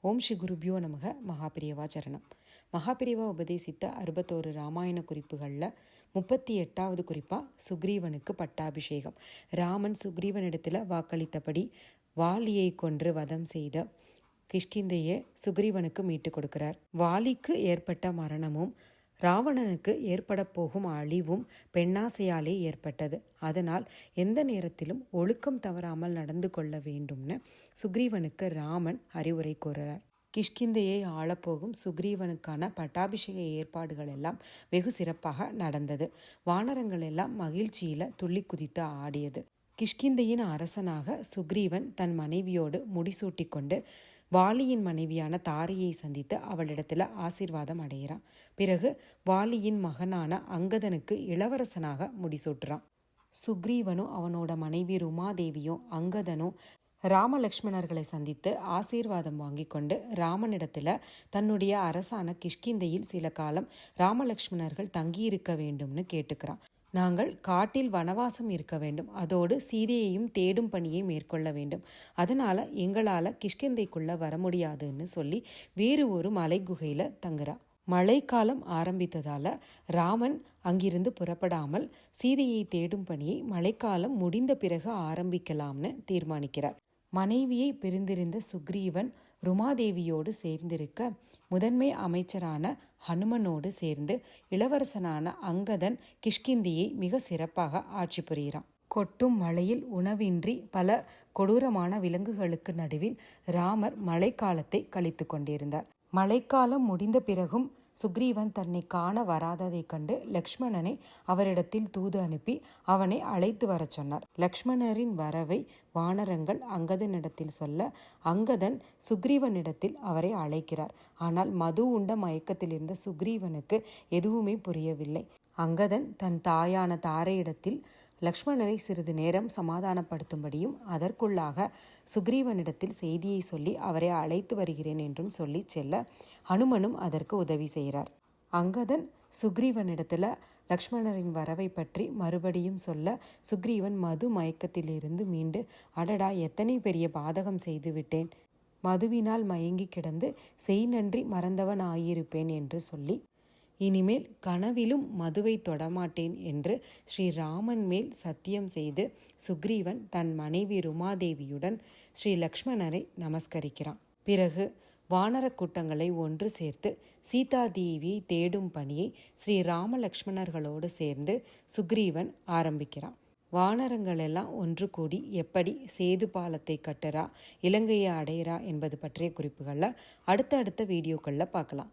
ஓம் ஸ்ரீ குருபியோ நமக. மகாபிரியவா சரணம். மகாபிரியவா உபதேசித்த அறுபத்தோரு ராமாயண குறிப்புகளில் முப்பத்தி எட்டாவது குறிப்பாக சுக்ரீவனுக்கு பட்டாபிஷேகம். ராமன் சுக்ரீவனிடத்தில் வாக்களித்தபடி வாலியை கொன்று வதம் செய்த கிஷ்கிந்தையை சுக்ரீவனுக்கு மீட்டு கொடுக்கிறார். வாலிக்கு ஏற்பட்ட மரணமும் ராவணனுக்கு ஏற்பட போகும் அழிவும் பெண்ணாசையாலே ஏற்பட்டது. அதனால் எந்த நேரத்திலும் ஒழுக்கம் தவறாமல் நடந்து கொள்ள வேண்டும்னு சுக்ரீவனுக்கு ராமன் அறிவுரை கூறுகிறார். கிஷ்கிந்தையை ஆளப்போகும் சுக்ரீவனுக்கான பட்டாபிஷேக ஏற்பாடுகள் எல்லாம் வெகு சிறப்பாக நடந்தது. வானரங்கள் எல்லாம் மகிழ்ச்சியில துள்ளி குதித்து ஆடியது. கிஷ்கிந்தையின் அரசனாக சுக்ரீவன் தன் மனைவியோடு முடிசூட்டி கொண்டு வாலியின் மனைவியான தாரையை சந்தித்து அவளிடத்தில் ஆசீர்வாதம் அடைகிறான் பிறகு வாலியின் மகனான அங்கதனுக்கு இளவரசனாக முடிசூட்டுறான். சுக்ரீவனும் அவனோட மனைவி ருமாதேவியும் அங்கதனும் ராமலக்ஷ்மணர்களை சந்தித்து ஆசீர்வாதம் வாங்கி கொண்டு ராமனிடத்தில் தன்னுடைய அரசான கிஷ்கிந்தையில் சில காலம் ராமலக்ஷ்மணர்கள் தங்கியிருக்க வேண்டும்னு கேட்டுக்கிறான். நாங்கள் காட்டில் வனவாசம் இருக்க வேண்டும். அதோடு சீதையையும் தேடும் பணியை மேற்கொள்ள வேண்டும். அதனால் எங்களால் கிஷ்கிந்தைக்குள்ளே வர முடியாதுன்னு சொல்லி வேறு ஒரு மலை குகையில் தங்குறா. மழைக்காலம் ஆரம்பித்ததால் ராமன் அங்கிருந்து புறப்படாமல் சீதையை தேடும் பணியை மழைக்காலம் முடிந்த பிறகு ஆரம்பிக்கலாம்னு தீர்மானிக்கிறார். மனைவியை பிரிந்திருந்த சுக்ரீவன் ருமாதேவியோடு சேர்ந்திருக்க முதன்மை அமைச்சரான ஹனுமனோடு சேர்ந்து இளவரசனான அங்கதன் கிஷ்கிந்தியை மிக சிறப்பாக ஆட்சி புரிகிறான். கொட்டும் மழையில் உணவின்றி பல கொடூரமான விலங்குகளுக்கு நடுவில் ராமர் மழைக்காலத்தை கழித்து கொண்டிருந்தார். மழைக்காலம் முடிந்த பிறகும் சுக்ரீவன் தன்னை காண வராததைக் கண்டு லக்ஷ்மணனை அவரிடத்தில் தூது அனுப்பி அவனை அழைத்து வரச் சொன்னார். லக்ஷ்மணரின் வரவை வானரங்கள் அங்கதனிடத்தில் சொல்ல அங்கதன் சுக்ரீவனிடத்தில் அவரை அழைக்கிறார். ஆனால் மது உண்ட மயக்கத்தில் இருந்த சுக்ரீவனுக்கு எதுவுமே புரியவில்லை. அங்கதன் தன் தாயான தாரையிடத்தில் லக்ஷ்மணரை சிறிது நேரம் சமாதானப்படுத்தும்படியும் அதற்குள்ளாக சுக்ரீவனிடத்தில் செய்தியை சொல்லி அவரை அழைத்து வருகிறேன் என்றும் சொல்லி செல்ல ஹனுமனும் அதற்கு உதவி செய்கிறார். அங்கதன் சுக்ரீவனிடத்தில் லக்ஷ்மணரின் வரவை பற்றி மறுபடியும் சொல்ல சுக்ரீவன் மது மயக்கத்திலிருந்து மீண்டு அடடா எத்தனை பெரிய பாதகம் செய்து விட்டேன். மதுவினால் மயங்கி கிடந்து செய் நன்றி மறந்தவன் ஆகியிருப்பேன் என்று சொல்லி இனிமேல் கனவிலும் மதுவை தொடமாட்டேன் என்று ஸ்ரீராமன் மேல் சத்தியம் செய்து சுக்ரீவன் தன் மனைவி ருமாதேவியுடன் ஸ்ரீ லக்ஷ்மணரை நமஸ்கரிக்கிறான். பிறகு வானர கூட்டங்களை ஒன்று சேர்த்து சீதாதேவியை தேடும் பணியை ஸ்ரீ ராமலக்ஷ்மணர்களோடு சேர்ந்து சுக்ரீவன் ஆரம்பிக்கிறான். வானரங்கள் எல்லாம் ஒன்று கூடி எப்படி சேது பாலத்தை கட்டுறா இலங்கையை அடையிறா என்பது பற்றிய குறிப்புகளில் அடுத்த வீடியோக்களில் பார்க்கலாம்.